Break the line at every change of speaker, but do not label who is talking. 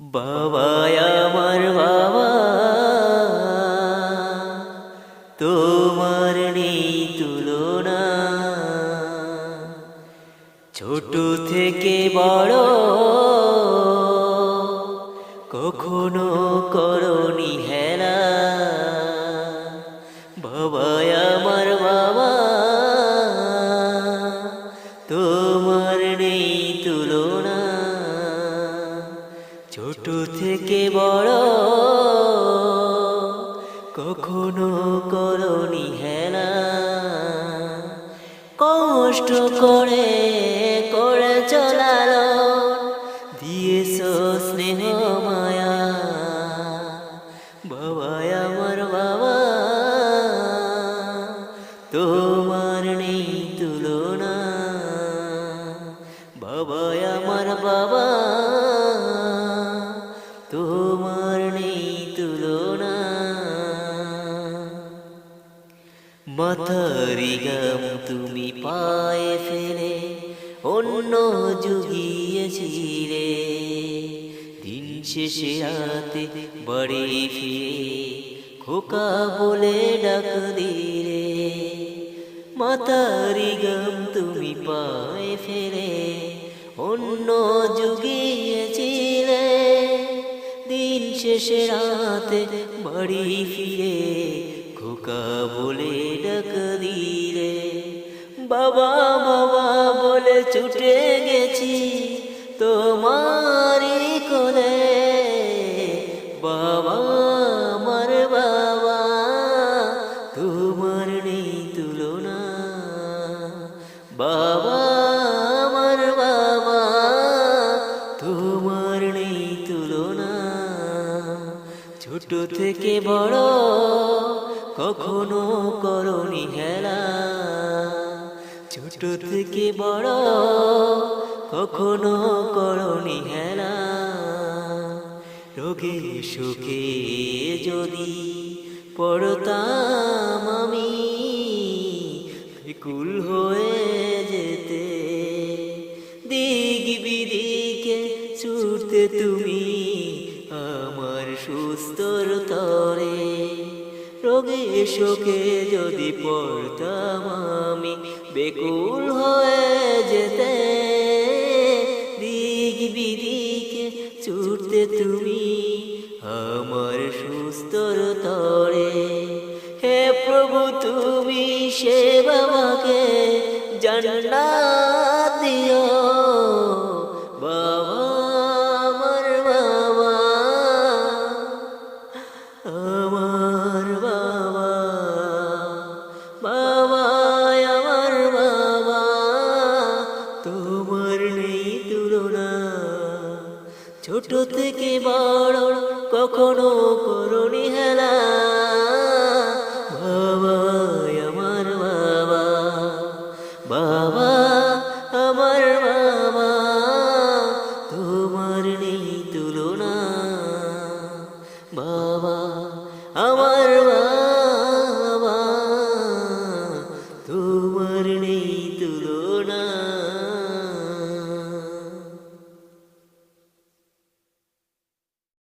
বাবা আমার বাবা তোমার নেই তুলনা। ছোট থেকে বড় কখনো করনি থেকে বড়। কখনো করনি হেনা। কষ্ট করে করে চলাল দিয়েছ স্নেহ মায়া। বাবা মাথারি গাম তুমি পায়ে ফেলে, অন্য যুগিয়েছিলে দিন শেষে রাতে বাড়ি ফিরে, খোকা বলে ডাক দিলে। মাতারি তুমি পায়ে ফেলে, অন্য যুগিয়েছিলে দিন শেষে রাতে বাড়ি ফিরে খোকা বলে ডাক দিলে, বাবা বাবা, বলে ছুটে গেছি তোমারই কোলে। বাবা, আমার বাবা, তোমার নেই তুলনা। বাবা, আমার বাবা, তোমার নেই তুলনা। ছোট থেকে বড় কখনো করনি হেলা। ছোট থেকে বড় কখনো করনি হেলা। রোগে সুখে যদি পড়তাম আমি, বিকুল হয়ে যেতে। দিক বিদিকে ছুটতে তুমি রোগে শোকে যদি পড়তাম আমি, বেকুল হয়ে যেতে। দিক বিদিকে ছুটতে তুমি আমার সুস্থর তরে। হে প্রভু, তুমি সে বাবাকে জান্নাত ছোট থেকে বড় কখনো করুণি হেলা। বাবা, আমার বাবা বাবা, আমার বাবা, তোমার নেই তুলনা। বাবা, আমার